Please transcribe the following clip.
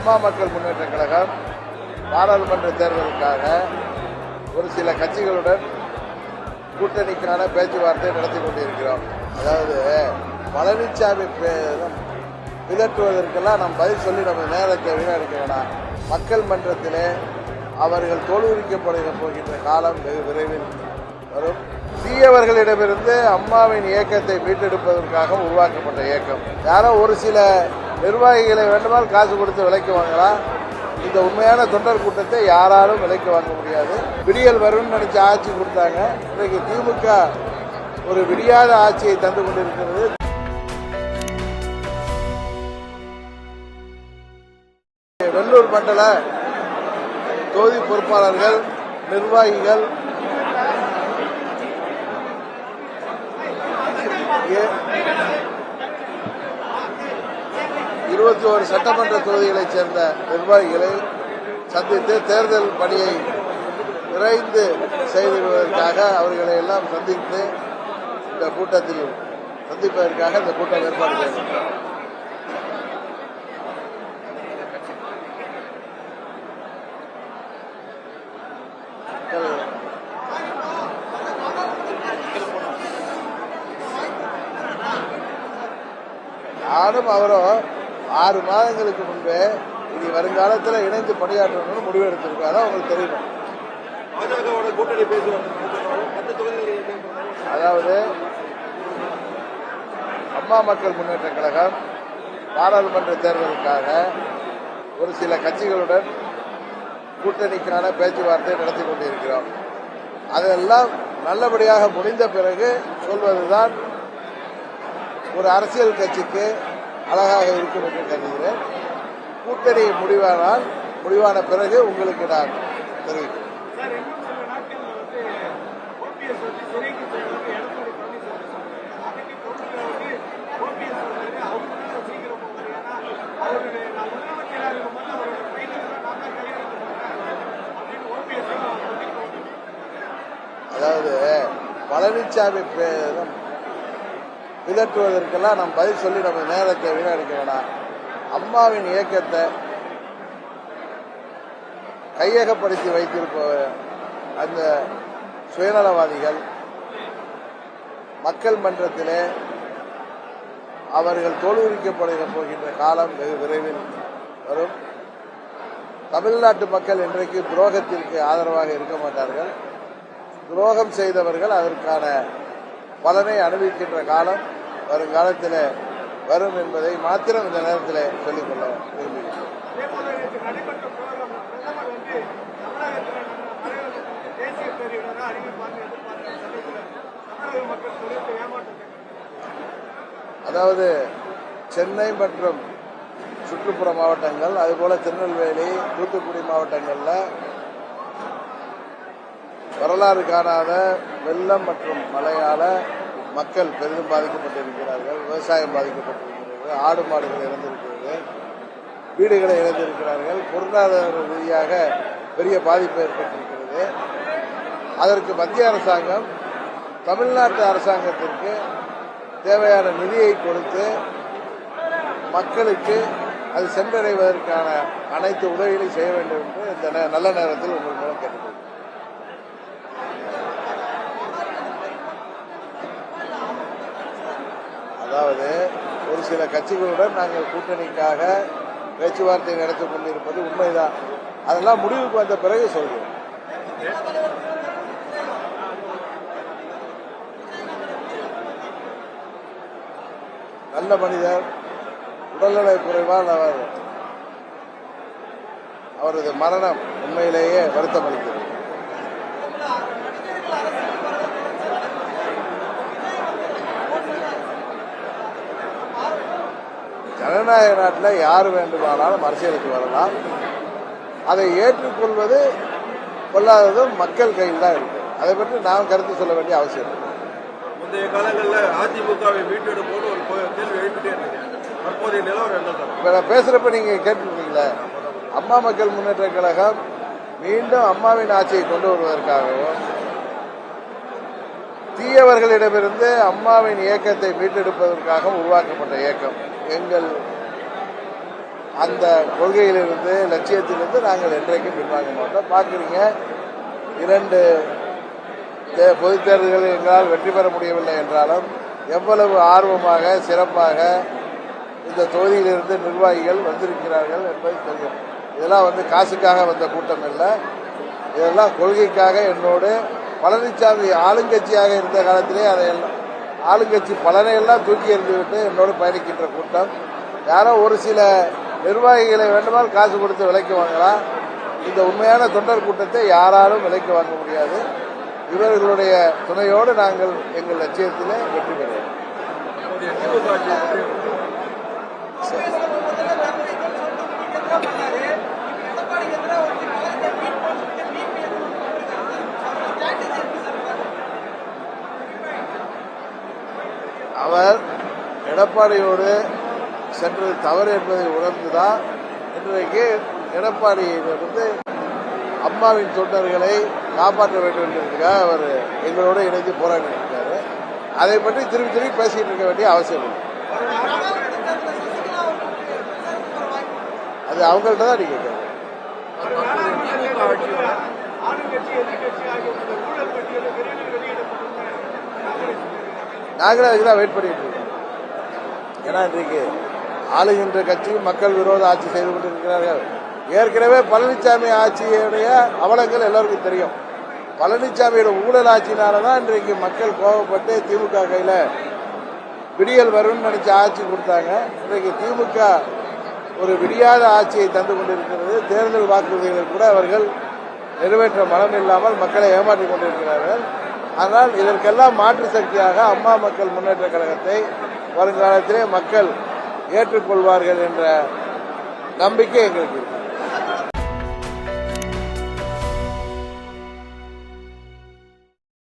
அம்மா மக்கள் முன்னேற்ற கழகம் பாராளுமன்ற தேர்தலுக்காக ஒரு சில கட்சிகளுடன் கூட்டணிக்கான பேச்சுவார்த்தை நடத்தி கொண்டிருக்கிறோம். அதாவது பழனிசாமி பிதற்றுவதற்கெல்லாம் நாம் பதில் சொல்லி நம்ம நேரத்தை வீணடிக்க வேணாம். மக்கள் மன்றத்திலே அவர்கள் தோல்விக்கப்படுகிற போகின்ற காலம் வெகு விரைவில் வரும். தீயவர்களிடமிருந்து அம்மாவின் இயக்கத்தை மீட்டெடுப்பதற்காக உருவாக்கப்பட்ட இயக்கம். யாரோ ஒரு சில நிர்வாகிகளை வேண்டுமால் காசு கொடுத்து விலைக்கு வாங்கலாம். இந்த உண்மையான தொண்டர் கூட்டத்தை யாராலும் விலைக்கு வாங்க முடியாது. விடியல் வரும்னு நினைச்சு ஆட்சி கொடுத்தாங்க. இன்றைக்கு திமுக ஒரு விடியாத ஆட்சியை தந்து கொண்டிருக்கிறது. வெள்ளூர் மண்டல தொகுதி பொறுப்பாளர்கள் நிர்வாகிகள் ஏ- இருபத்தி ஒரு சட்டமன்ற தொகுதிகளைச் சேர்ந்த நிர்வாகிகளை சந்தித்து தேர்தல் பணியை விரைந்து செய்திடுவதற்காக அவர்களை எல்லாம் சந்தித்து இந்த கூட்டத்தில் சந்திப்பதற்காக இந்த கூட்டம் ஏற்பாடு செய்யப்பட்டது. நானும் அவரும் ஆறு மாதங்களுக்கு முன்பே இனி வருங்காலத்தில் இணைந்து பணியாற்றணும்னு முடிவு எடுத்திருக்கோம் அதான் உங்களுக்கு தெரியணும் அதாவது அம்மா மக்கள் முன்னேற்ற கழகம் பாராளுமன்ற தேர்தலுக்காக ஒரு சில கட்சிகளுடன் கூட்டணிக்கான பேச்சுவார்த்தை நடத்தி கொண்டிருக்கிறோம். அதெல்லாம் நல்லபடியாக முடிந்த பிறகு சொல்வதுதான் ஒரு அரசியல் கட்சிக்கு அழகாக இருக்கும் என்று கருதுகிறேன் கூட்டணி முடிவானால் முடிவான பிறகு உங்களுக்கு நான் தெரிவிக்கிறேன். அதாவது பழனிசாமி பே- பிதற்றுவதற்கெல்லாம் நாம் பதில் சொல்லி நம்ம நேரத்தை வீணடிக்க வேணாம். அம்மாவின் இயக்கத்தை கையகப்படுத்தி வைத்திருப்ப அந்த சுயநலவாதிகள் மக்கள் மன்றத்திலே அவர்கள் தோல்விக்கப்படுகிற போகின்ற காலம் வெகு விரைவில் வரும். தமிழ்நாட்டு மக்கள் இன்றைக்கு துரோகத்திற்கு ஆதரவாக இருக்க மாட்டார்கள். துரோகம் செய்தவர்கள் அதற்கான பலனை அனுபவிக்கின்ற காலம் வருங்காலத்தில் வரும் என்பதை மாத்திரம் இந்த நேரத்தில் சொல்லிக்கொள்ள விரும்புகிறேன். அதாவது சென்னை மற்றும் சுற்றுப்புற மாவட்டங்கள் அதுபோல திருநெல்வேலி தூத்துக்குடி மாவட்டங்களில் வரலாறு காணாத வெள்ளம் மற்றும் மழையால மக்கள் பெரிதும் பாதிக்கப்பட்டிருக்கிறார்கள். விவசாயம் பாதிக்கப்பட்டிருக்கிறது. ஆடு மாடுகள் இறந்திருக்கிறது வீடுகளை இழந்திருக்கிறார்கள். பொருளாதார ரீதியாக பெரிய பாதிப்பு ஏற்பட்டிருக்கிறது. அதற்கு மத்திய அரசாங்கம் தமிழ்நாட்டு அரசாங்கத்திற்கு தேவையான நிதியை கொடுத்து மக்களுக்கு அது சென்றடைவதற்கான அனைத்து உதவிகளையும் செய்ய வேண்டும் என்று இந்த நல்ல நேரத்தில் உங்கள் மூலம் கேட்டுக்கொள்கிறேன். அதாவது ஒரு சில கட்சிகளுடன் நாங்கள் கூட்டணிக்காக பேச்சுவார்த்தை நடத்தி கொண்டிருப்பது உண்மைதான். அதெல்லாம் முடிவுக்கு வந்த பிறகு சொல்கிறோம் நல்ல மனிதர் உடல்நிலை குறைவால் அவர் அவரது மரணம் உண்மையிலேயே வருத்தம் அளிக்கிறது ஜனநாயக நாட்டில் யார் வேண்டுமானாலும் அரசியலுக்கு வரலாம். அதை ஏற்றுக்கொள்வது கொள்ளாததும் மக்கள் கையில் தான் இருக்கு. அதை பற்றி நாம் கருத்து சொல்ல வேண்டிய அவசியம் இல்லை. முந்தைய காலங்களில் அதிமுகவை மீட்டெடுப்போடு ஒரு கேள்வி எழுப்பிட்டே இருந்தீங்க. தற்போதைய நிலவரம் இப்போ நான் பேசுகிறப்ப நீங்கள் கேட்டிருக்கீங்களே அம்மா மக்கள் முன்னேற்ற கழகம் மீண்டும் அம்மாவின் ஆட்சியை கொண்டு வருவதற்காகவும் தீயவர்களிடமிருந்து அம்மாவின் இயக்கத்தை மீட்டெடுப்பதற்காக உருவாக்கப்பட்ட இயக்கம். எங்கள் அந்த கொள்கையிலிருந்து லட்சியத்திலிருந்து நாங்கள் என்றைக்கும் பின்வாங்க மாட்டோம். பார்க்குறீங்க இரண்டு தே- பொதுத் தேர்தல்களில் எங்களால் வெற்றி பெற முடியவில்லை என்றாலும் எவ்வளவு ஆர்வமாக சிறப்பாக இந்த தொகுதியிலிருந்து நிர்வாகிகள் வந்திருக்கிறார்கள் என்பது தெரியும். இதெல்லாம் வந்து காசுக்காக வந்த கூட்டம் இல்லை இதெல்லாம் கொள்கைக்காக என்னோடு பழனிசாமி ஆளுங்கட்சியாக இருந்த காலத்திலே அதையெல்லாம் ஆளுங்கட்சி பலனை எல்லாம் தூக்கி எறிந்துவிட்டு என்னோடு பயணிக்கின்ற கூட்டம். யாரோ ஒரு சில நிர்வாகிகளை வேண்டுமானால் காசு கொடுத்து விலைக்கு வாங்கலாம். இந்த உண்மையான தொண்டர் கூட்டத்தை யாராலும் விலைக்கு வாங்க முடியாது. இவர்களுடைய துணையோடு நாங்கள் எங்கள் லட்சியத்திலே வெற்றி பெறுவோம். எடப்பாடியோடு சென்றது தவறு என்பதை உணர்ந்துதான் இன்றைக்கு எடப்பாடியிலிருந்து அம்மாவின் தொண்டர்களை காப்பாற்ற வேண்டும் என்பதற்காக அவர் எங்களோடு இணைந்து போராடி இருக்காரு. அதை பற்றி திருப்பி திருப்பி பேசிட்டு இருக்க வேண்டிய அவசியம் இல்லை. அது அவங்கள்ட்ட தான் நீங்க கேட்கணும். ஆளுங்கட்சி நாங்களும் அதுக்கு தான் வெயிட் பண்ணிட்டு ஏன்னா இன்றைக்கு ஆளுகின்ற கட்சி மக்கள் விரோத ஆட்சி செய்து கொண்டிருக்கிறார்கள். ஏற்கனவே பழனிசாமி ஆட்சியுடைய அவலங்கள் எல்லோருக்கும் தெரியும். பழனிசாமியோட ஊழல் ஆட்சியினால தான் இன்றைக்கு மக்கள் கோபப்பட்டு திமுக கையில் விடியல் வரும்னு நினைச்ச ஆட்சி கொடுத்தாங்க. இன்றைக்கு திமுக ஒரு விடியாத ஆட்சியை தந்து கொண்டிருக்கிறது. தேர்தல் வாக்குறுதிகளை கூட அவர்கள் நிறைவேற்ற மனம் இல்லாமல் மக்களை ஏமாற்றிக் கொண்டிருக்கிறார்கள். ஆனால் இதற்கெல்லாம் மாற்று சக்தியாக அம்மா மக்கள் முன்னேற்ற கழகத்தை வருங்காலத்திலே மக்கள் ஏற்றுக்கொள்வார்கள் என்ற நம்பிக்கை எங்களுக்கு இருக்கு